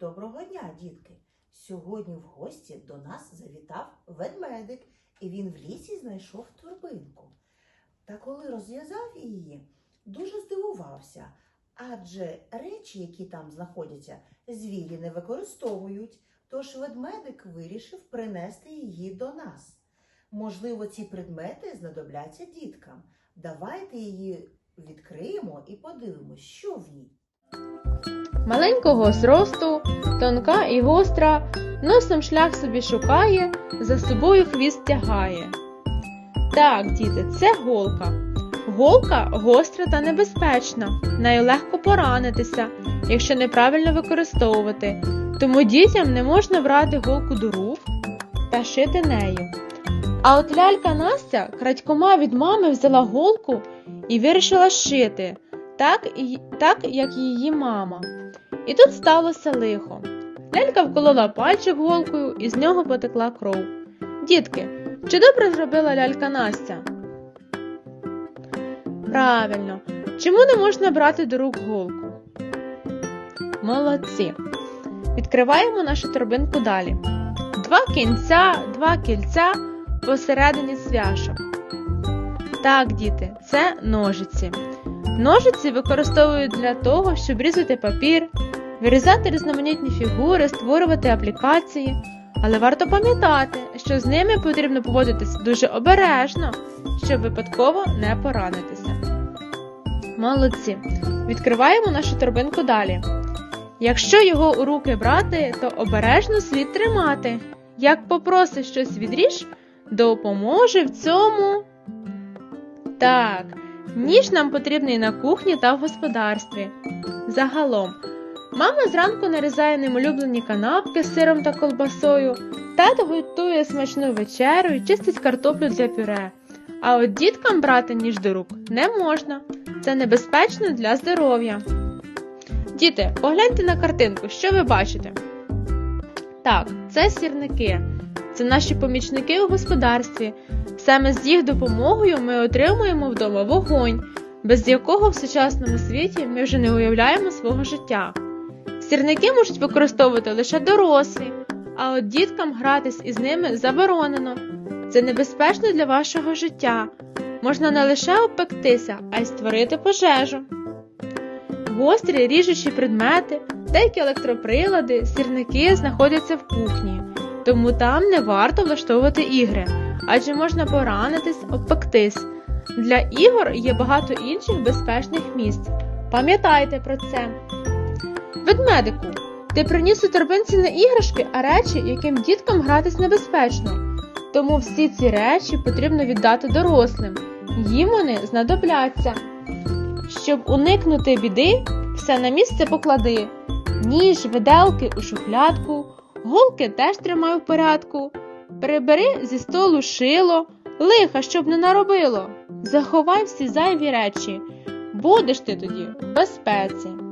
Доброго дня, дітки! Сьогодні в гості до нас завітав ведмедик, і він в лісі знайшов торбинку. Та коли розв'язав її, дуже здивувався, адже речі, які там знаходяться, звірі не використовують. Тож ведмедик вирішив принести її до нас. Можливо, ці предмети знадобляться діткам. Давайте її відкриємо і подивимось, що в ній. Маленького зросту, тонка і гостра, носом шлях собі шукає, за собою хвіст тягає. Так, діти, це голка. Голка гостра та небезпечна, нею легко поранитися, якщо неправильно використовувати, тому дітям не можна брати голку до рук та шити нею. А от лялька Настя крадькома від мами взяла голку і вирішила шити, так, так як її мама. І тут сталося лихо. Лялька вколола пальчик голкою, і з нього потекла кров. Дітки, чи добре зробила лялька Настя? Правильно. Чому не можна брати до рук голку? Молодці. Відкриваємо нашу торбинку далі. Два кінця, два кільця посередині зв'яшок. Так, діти, це ножиці. Ножиці використовують для того, щоб різати папір, вирізати різноманітні фігури, створювати аплікації. Але варто пам'ятати, що з ними потрібно поводитися дуже обережно, щоб випадково не поранитися. Молодці. Відкриваємо нашу торбинку далі. Якщо його у руки брати, то обережно слід тримати. Як попросиш щось відріж, допоможе в цьому. Так, ніж нам потрібний на кухні та в господарстві. Загалом, мама зранку нарізає ним улюблені канапки з сиром та колбасою, тато готує смачну вечерю і чистить картоплю для пюре. А от діткам брати ніж до рук не можна. Це небезпечно для здоров'я. Діти, погляньте на картинку, що ви бачите? Так, це сірники. Це наші помічники у господарстві. Саме з їх допомогою ми отримуємо вдома вогонь, без якого в сучасному світі ми вже не уявляємо свого життя. Сірники можуть використовувати лише дорослі, а от діткам гратись із ними заборонено. Це небезпечно для вашого життя. Можна не лише обпектися, а й створити пожежу. Гострі ріжучі предмети, деякі електроприлади, сірники знаходяться в кухні, тому там не варто влаштовувати ігри, адже можна поранитись, обпектись. Для ігор є багато інших безпечних місць. Пам'ятайте про це. Ведмедику, ти приніс у торбинці не іграшки, а речі, яким діткам гратись небезпечно. Тому всі ці речі потрібно віддати дорослим. Їм вони знадобляться. Щоб уникнути біди, все на місце поклади. Ніж, виделки у шухлядку, голки теж тримай в порядку. Прибери зі столу шило, лиха, щоб не наробило. Заховай всі зайві речі. Будеш ти тоді в безпеці.